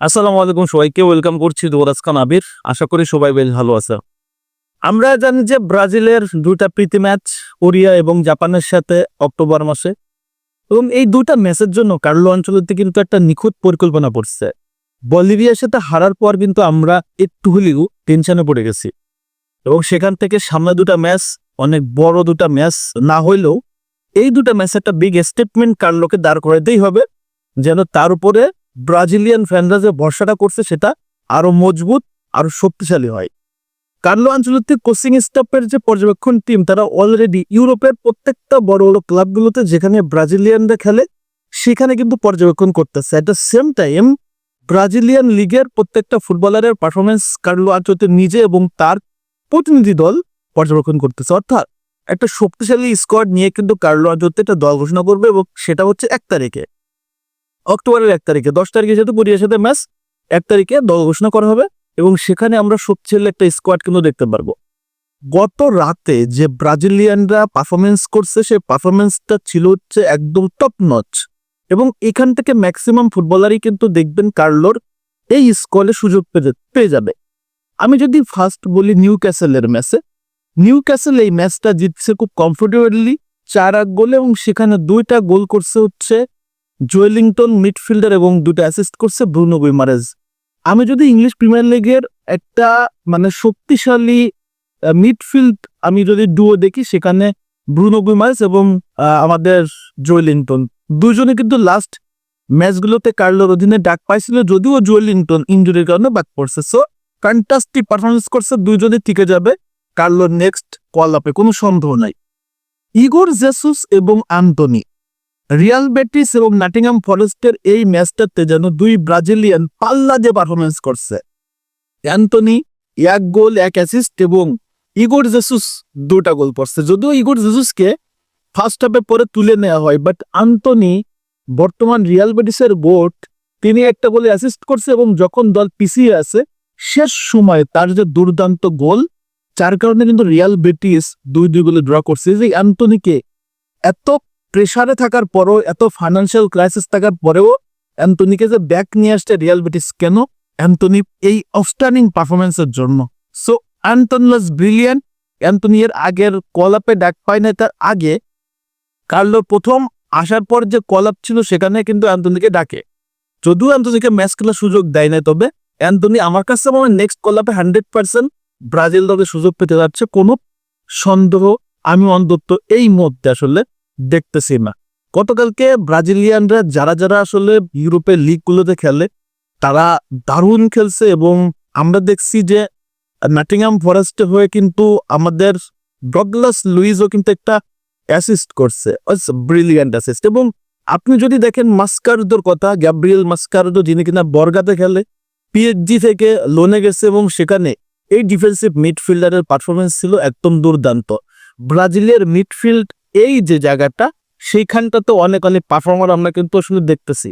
আসসালামু আলাইকুম সবাইকে ওয়েলকাম করছি দোরাজ খান আবির। আশা করি সবাই বেশ ভালো আছে। আমরা জানি যে ব্রাজিলের দুটা প্রীতি ম্যাচ, কোরিয়া এবং জাপানের সাথে অক্টোবর মাসে। এবং এই দুটা ম্যাচের জন্য কার্লো অঞ্চলতে কিন্তু একটা নিখুঁত পরিকল্পনা করছে। বলিভিয়ার সাথে হারার পর কিন্তু আমরা একটু হলেও টেনশনে পড়ে গেছি। এবং সেখান থেকে সামনে দুটা ম্যাচ, অনেক বড় দুটা ম্যাচ না হইলেও এই দুটা ম্যাচ একটা বিগ স্টেটমেন্ট কার্লোকে দাঁড় করাতেই হবে, যেন তার উপরে ব্রাজিলিয়ান ফ্যানরা যে ভরসাটা করছে সেটা আরও মজবুত, আরও শক্তিশালী হয়। কার্লো আঞ্চলিক কোচিং স্টাফের যে পর্যবেক্ষণ টিম তারা অলরেডি ইউরোপের প্রত্যেকটা বড় বড় ক্লাবগুলোতে যেখানে ব্রাজিলিয়ানরা খেলে, সেখানে কিন্তু পর্যবেক্ষণ করতেছে। At the same time Brazilian লিগের প্রত্যেকটা ফুটবলারের পারফরমেন্স কার্লো আঞ্চলিক নিজে এবং তার প্রতিনিধি দল পর্যবেক্ষণ করতেছে। অর্থাৎ একটা শক্তিশালী স্কোয়াড নিয়ে কিন্তু কার্লো আঞ্চলিক একটা দল ঘোষণা করবে এবং সেটা হচ্ছে এক তারিখে। অক্টোবরের এক তারিখে, দশ তারিখে যেহেতু কোরিয়ার সাথে ম্যাচ, এক তারিখে দল ঘোষণা করা হবে এবং সেখানে আমরা শক্তিশালী একটা স্কোয়াড কিন্তু দেখতে পারব। গত রাতে যে ব্রাজিলিয়ানরা পারফরমেন্স করছে, সেই পারফরমেন্সটা ছিল হচ্ছে একদম টপ নচ এবং এখান থেকে ম্যাক্সিমাম ফুটবলারই কিন্তু দেখবেন কার্লোর এই স্কোয়াডে সুযোগ পেয়ে পেয়ে যাবে। আমি যদি ফার্স্ট বলি নিউ ক্যাসেলের ম্যাচে। নিউ ক্যাসেল এই ম্যাচটা জিতছে খুব কমফোর্টেবলি চার এক গোলে এবং সেখানে দুইটা গোল করছে হচ্ছে জোয়েলিংটন মিডফিল্ডার এবং দুটো অ্যাসিস্ট করছে ব্রুনো গুইমারেজ। আমি যদি ইংলিশ প্রিমিয়ার লিগের একটা মানে শক্তিশালী মিডফিল্ড আমি যদি ডুও দেখি, সেখানে ব্রুনো গুইমারেজ এবং আমাদের জুয়েলিংটন। দুজনে কিন্তু লাস্ট ম্যাচগুলোতে কার্লোর অধীনে ডাক পাইছিল, যদিও জুয়েলিংটন ইঞ্জুরির কারণে বাদ পড়ছে সো ফ্যান্টাস্টিক পারফরমেন্স করছে দুইজনে টিকে যাবে কার্লোর নেক্সট কল আপে কোনো সন্দেহ নাই। ইগোর জেসুস এবং আন্তনি। রিয়াল বেটিস এবং নাটিংহাম ফরেস্টের এই ম্যাচটাতে যেন দুই ব্রাজিলিয়ান পাল্লা যে পারফরমেন্স করছে। অ্যান্টনি এক গোল, এক অ্যাসিস্ট এবং ইগোর জেসুস দুটা গোল পড়ছে যদিও ইগোর জেসুসকে ফার্স্ট হাফে পরে তুলে নেওয়া হয় বাট আন্তনি বর্তমান রিয়াল বেটিসের বোর্ড তিনি একটা গোলে অ্যাসিস্ট করছে এবং যখন দল পিছিয়ে আছে, শেষ সময়ে তার যে দুর্দান্ত গোল, যার কারণে কিন্তু রিয়াল বেটিস দুই দুই গোলে ড্র করছে। যে অ্যান্টনিকে এত প্রেসারে থাকার পরও, এত ফাইন্যান্সিয়াল ক্রাইসিস থাকার পরেও অ্যান্টনিকে যে ব্যাক নিয়ে আসছে রিয়াল বেটিস কেন? অ্যান্টনি এই আউটস্ট্যান্ডিং পারফরমেন্সের জন্য। সো অ্যান্টনলাস ব্রিলিয়ান অ্যান্টনি এর আগের কলাপে ডাক পায় না তার আগে। কার্লোর প্রথম আসার পর যে কলাপ ছিল সেখানে কিন্তু অ্যান্টনিকে ডাকে। যদিও অ্যান্টনিকে ম্যাচ খেলার সুযোগ দেয় না তবে অ্যান্টনি আমার কাছে মনে নেক্সট কলাপে হান্ড্রেড পার্সেন্ট ব্রাজিল দলের সুযোগ পেতে যাচ্ছে। কোনো সন্দেহ, আমি অন্তত এই মধ্যে আসলে দেখতেছি না। গতকালকে ব্রাজিলিয়ানরা যারা যারা আসলে ইউরোপের লিগগুলোতে খেলে, তারা দারুণ খেলছে এবং আমরা দেখছি যে নাটিংহাম ফরেস্টে হয়ে কিন্তু আমাদের ডগলাস লুইজও কিন্তু একটা অ্যাসিস্ট করছে ব্রিলিয়ান্ট অ্যাসিস্ট এবং আপনি যদি দেখেন মাস্কারদোর কথা, গ্যাব্রিয়েল মাস্কারদো যিনি কিনা বর্গাতে খেলে পিএইচজি থেকে লোনে গেছে এবং সেখানে এই ডিফেন্সিভ মিডফিল্ডারের পারফরমেন্স ছিল একদম দুর্দান্ত। ব্রাজিলের মিডফিল্ড এই যে জায়গাটা, সেইখানটা তো অনেক অনেক পারফর্মার আমরা কিন্তু আসলে দেখতেছি।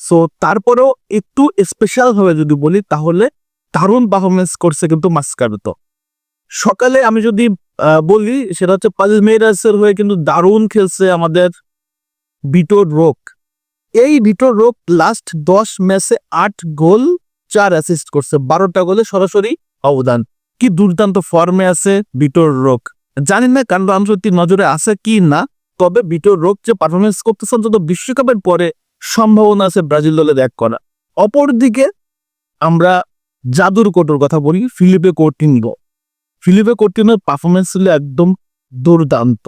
সো তারপরেও একটু স্পেশাল ভাবে যদি বলি, তাহলে দারুণ পারফরমেন্স করছে কিন্তু মাস্কারতো সকালে আমি যদি বলি, সেটা হচ্ছে পালমেরাসের হয়ে কিন্তু দারুণ খেলছে আমাদের বিটোর রোক। এই বিটোর রোক লাস্ট দশ ম্যাচে আট গোল, চার অ্যাসিস্ট করছে। বারোটা গোলে সরাসরি অবদান। কি দুর্দান্ত ফর্মে আছে বিটোর রোক। জানি না কারণ আন্তর্জাতিক নজরে আছে কি না, তবে বিটোর রোগ যে পারফরমেন্স করতেছে অন্তত বিশ্বকাপের পরে সম্ভাবনা আছে ব্রাজিল দলে এক করা। অপরদিকে আমরা জাদুর কোটোর কথা বলি, ফিলিপে কোর্টিনগো ফিলিপে কোর্টিনোর পারফরমেন্স ছিল একদম দুর্দান্ত।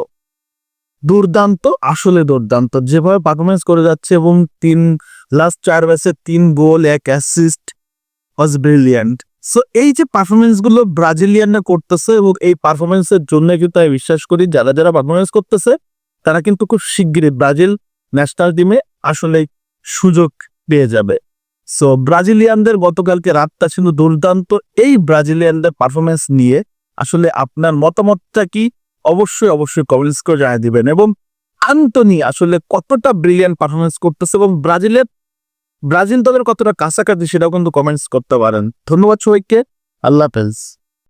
দুর্দান্ত, আসলে দুর্দান্ত। যেভাবে পারফরমেন্স করে যাচ্ছে এবং তিন লাস্ট চার ম্যাচে তিন গোল, এক অ্যাসিস্ট ওয়াজ ব্রিলিয়ান্ট সো এই যে পারফরমেন্সগুলো ব্রাজিলিয়ানরা করতেছে এবং এই পারফরমেন্সের জন্য কিন্তু আমি বিশ্বাস করি যারা যারা পারফরমেন্স করতেছে, তারা কিন্তু খুব শিগগিরই ব্রাজিল ন্যাশনাল টিমে আসলে সুযোগ পেয়ে যাবে। সো ব্রাজিলিয়ানদের গতকালকে রাতটা ছিল দুর্দান্ত। এই ব্রাজিলিয়ানদের পারফরমেন্স নিয়ে আসলে আপনার মতামতটা কি? অবশ্যই অবশ্যই কমেন্টস করে জানিয়ে দিবেন। এবং আন্তনি আসলে কতটা ব্রিলিয়ান পারফরমেন্স করতেছে এবং ব্রাজিলের ব্রাজিল দলের কতটা কাছাকাছি সেটাও কিন্তু কমেন্টস করতে পারেন। ধন্যবাদ সবাইকে। আল্লাহ হাফেজ।